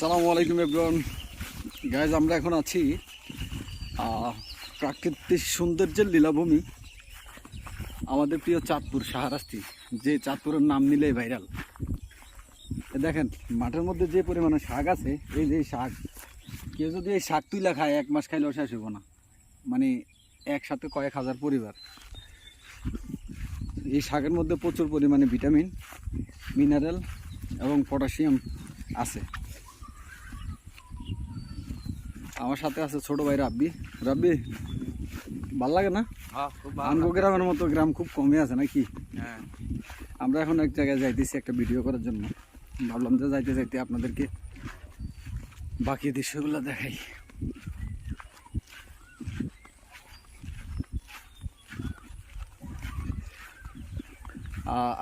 সালামু আলাইকুম everyone guys আমরা এখন আছি প্রাকৃতিক সৌন্দর্যের লীলাভূমি, আমাদের প্রিয় চাঁদপুর সাহারাস্তি যে চাঁদপুরের নাম নিলেই ভাইরাল দেখেন, মাঠের মধ্যে যে পরিমাণে শাক আছে, এই যে শাক, কেউ যদি এই শাক তুইলা খায়, এক মাস খাইলেও শেষ হইব না। মানে একসাথে কয়েক হাজার পরিবার। এই শাকের মধ্যে প্রচুর পরিমাণে ভিটামিন মিনারেল এবং পটাশিয়াম আছে। আমার সাথে আছে ছোট ভাই রাব্বি। রাব্বি ভালো লাগে না? হ্যাঁ খুব গ্রামের মতো গ্রাম খুব কমে আছে নাকি? হ্যাঁ। আমরা এখন এক জায়গায় যাইতেছি একটা ভিডিও করার জন্য। ভাবলাম যে যাইতে যাইতে আপনাদেরকে বাকি দৃশ্যগুলো দেখাই।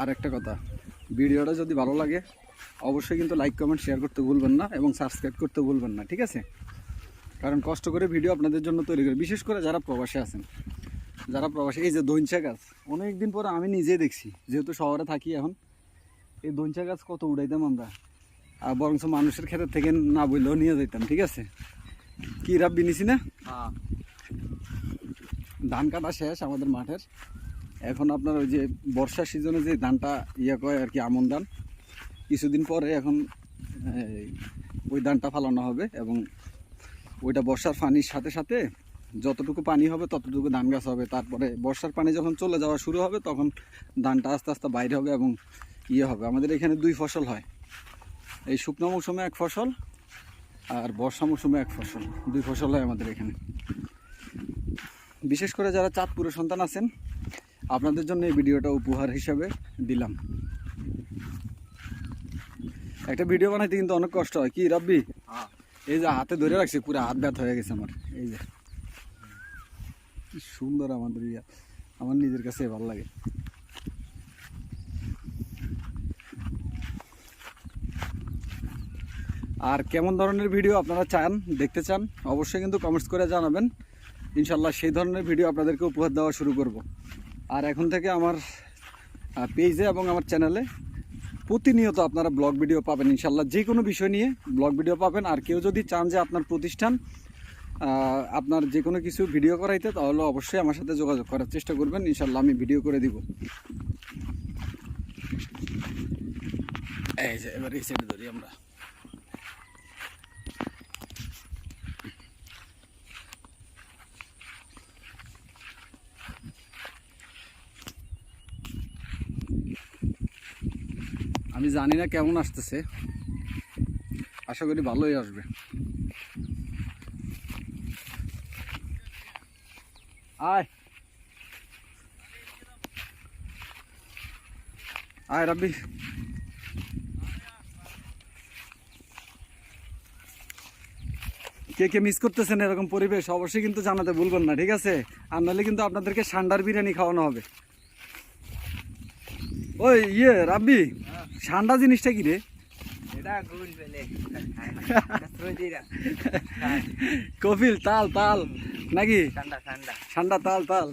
আর একটা কথা ভিডিওটা যদি ভালো লাগে অবশ্যই কিন্তু লাইক কমেন্ট শেয়ার করতে ভুলবেন না এবং সাবস্ক্রাইব করতে ভুলবেন না ঠিক আছে? কারণ কষ্ট করে ভিডিও আপনাদের জন্য তৈরি করি। বিশেষ করে যারা প্রবাসে আছেন যারা প্রবাসী এই যে দইঞ্চা গাছ অনেক দিন পরে আমি নিজে দেখছি যেহেতু শহরে থাকি এখন এই দইঞ্চা গাছ কত উড়াইতাম আমরা। আর বরঞ্চ মানুষের ক্ষেত্রে থেকে না বললেও নিয়ে যেতাম ঠিক আছে? কি রাব নিছি না? হ্যাঁ। ধান কাটা শেষ আমাদের মাঠের। এখন আপনার ওই যে বর্ষা সিজনে যে ধানটা ইয়ে করে আর কি আমন ধান কিছুদিন পরে এখন ওই ধানটা ফালানো হবে এবং ওইটা বর্ষার পানির সাথে সাথে যতটুকু পানি হবে, ততটুকু ধান গাছ হবে। তারপরে বর্ষার পানি যখন চলে যাওয়া শুরু হবে, তখন ধানটা আস্তে আস্তে বাইরে হবে এবং ইয়ে হবে। আমাদের এখানে দুই ফসল হয়। এই শুকনো মৌসুমে এক ফসল আর বর্ষা মৌসুমে এক ফসল। দুই ফসল হয় আমাদের এখানে। বিশেষ করে যারা চাঁদপুরের সন্তান আছেন, আপনাদের জন্য এই ভিডিওটা উপহার হিসাবে দিলাম। একটা ভিডিও বানাইতে কিন্তু অনেক কষ্ট হয়। কি, রাব্বি? হ্যাঁ। এই যে হাতে ধরে রাখছি, পুরো হাত ব্যথা হয়ে গেছে আমার। এই যে। কি সুন্দর আমাদের ইয়া। আমার নিজের কাছে ভালো লাগে। আর কেমন ধরনের ভিডিও আপনারা চান, দেখতে চান, অবশ্যই কিন্তু কমেন্টস করে জানাবেন। ইনশাল্লাহ সেই ধরনের ভিডিও আপনাদেরকে উপহার দেওয়া শুরু করব। আর এখন থেকে আমার পেজে এবং আমার চ্যানেলে প্রতিনিয়ত আপনারা ব্লগ ভিডিও পাবেন, ইনশাল্লাহ যে কোনো বিষয় নিয়ে ব্লগ ভিডিও পাবেন। আর কেউ যদি চান যে আপনার প্রতিষ্ঠান আপনার যে কোনো কিছু ভিডিও করাইতে, তাহলে অবশ্যই আমার সাথে যোগাযোগ করার চেষ্টা করবেন। ইনশাল্লাহ আমি ভিডিও করে দিব। এই যে, এবার এই সাইডে ধরি আমরা। আমি জানি না কেমন আসতেছে। আশা করি ভালোই আসবে। আয়। আয় রাব্বি। কে কে মিস করতেছেন এরকম পরিবেশ, অবশ্যই কিন্তু জানাতে ভুলবেন না, ঠিক আছে? আর নাহলে কিন্তু আপনাদেরকে সান্ডার বিরিয়ানি খাওয়ানো হবে। ওই ইয়ে রাব্বি। সান্ডা জিনিসটা কি রে? কপিল তাল তাল। নাকি? ঠান্ডা ঠান্ডা ঠান্ডা তাল তাল।